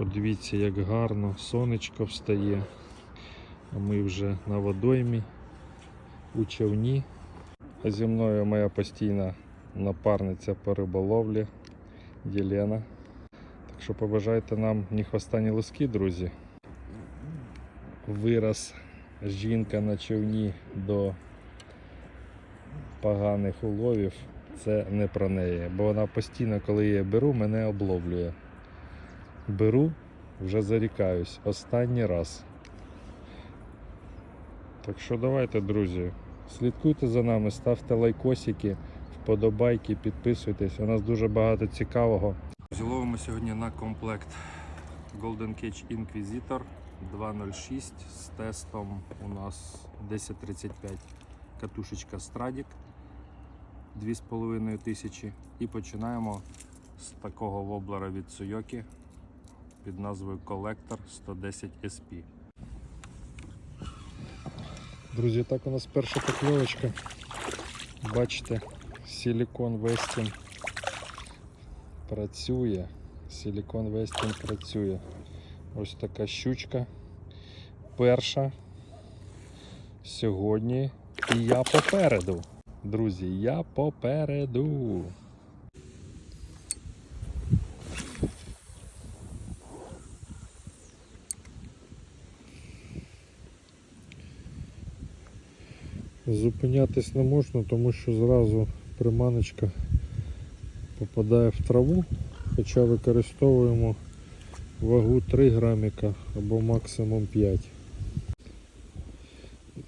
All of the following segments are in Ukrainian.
Подивіться, як гарно сонечко встає. А ми вже на водоймі у човні. А зі мною моя постійна напарниця по риболовлі Єлена. Так що побажайте нам ні хвоста, ні луски, друзі. Вираз жінка на човні до поганих уловів. Це не про неї, бо вона постійно, коли я беру, мене обловлює. Беру, вже зарікаюсь. Останній раз. Так що давайте, друзі, слідкуйте за нами, ставте лайкосики, вподобайки, підписуйтесь. У нас дуже багато цікавого. Зловимо сьогодні на комплект Golden Cage Inquisitor 206 з тестом у нас 1035 катушечка Stradic 2500 і починаємо з такого воблера від Suyoki під назвою Collector 110 SP. Друзі, так у нас перша покльовочка. Бачите, силікон Вестін працює. Силікон Вестін працює. Ось така щучка. Перша сьогодні. І я попереду. Друзі, я попереду. Зупинятись не можна, тому що зразу приманочка попадає в траву, хоча використовуємо вагу 3 граміка або максимум 5.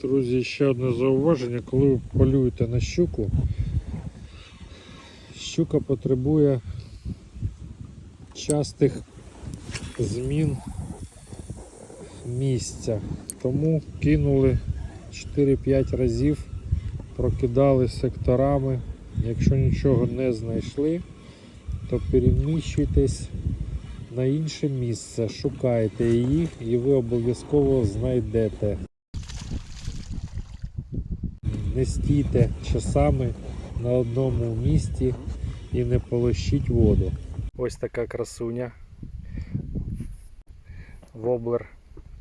Друзі, ще одне зауваження, коли ви полюєте на щуку, щука потребує частих змін місця. Тому кинули 4-5 разів, прокидали секторами. Якщо нічого не знайшли, то переміщуйтесь на інше місце, шукайте її і ви обов'язково знайдете. Не стійте часами на одному місці і не полощіть воду. Ось така красуня. Воблер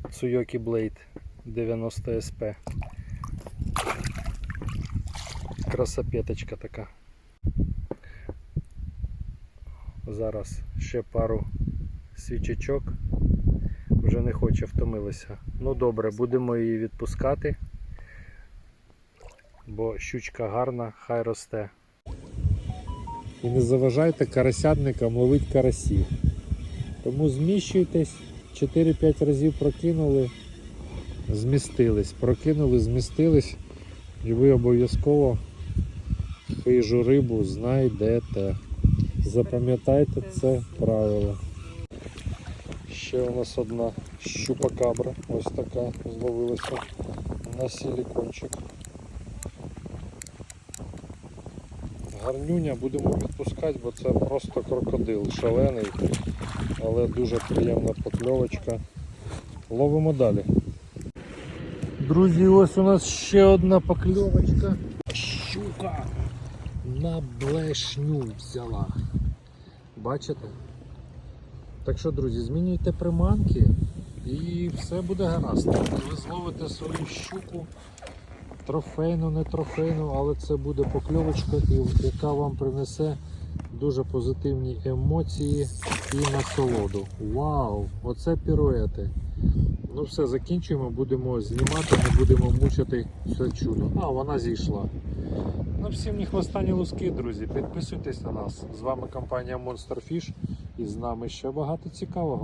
Tsuyoki Blade 90 SP. Красопеточка така. Зараз ще пару свічечок. Вже не хоче втомилися. Ну добре, будемо її відпускати, бо щучка гарна, хай росте. І не заважайте карасятникам ловити карасів. Тому зміщуйтесь, 4-5 разів прокинули, змістились, прокинули, змістились, і ви обов'язково хижу рибу знайдете. Запам'ятайте це правило. Ще у нас одна щупакабра, ось така зловилася на силікончик. Гарнюня будемо відпускати, бо це просто крокодил шалений, але дуже приємна покльовочка. Ловимо далі. Друзі, ось у нас ще одна покльовочка. Щука на блешню взяла. Бачите? Так що, друзі, змінюйте приманки і все буде гаразд. Ви зловите свою щуку, трофейну, не трофейну, але це буде покльовочка, яка вам принесе дуже позитивні емоції і насолоду. Вау! Оце піруети. Ну все, закінчуємо, будемо знімати, не будемо мучити все чудо. А, вона зійшла. Ну всім не хвоста, луски, друзі. Підписуйтесь на нас. З вами компанія Monster Fish і з нами ще багато цікавого.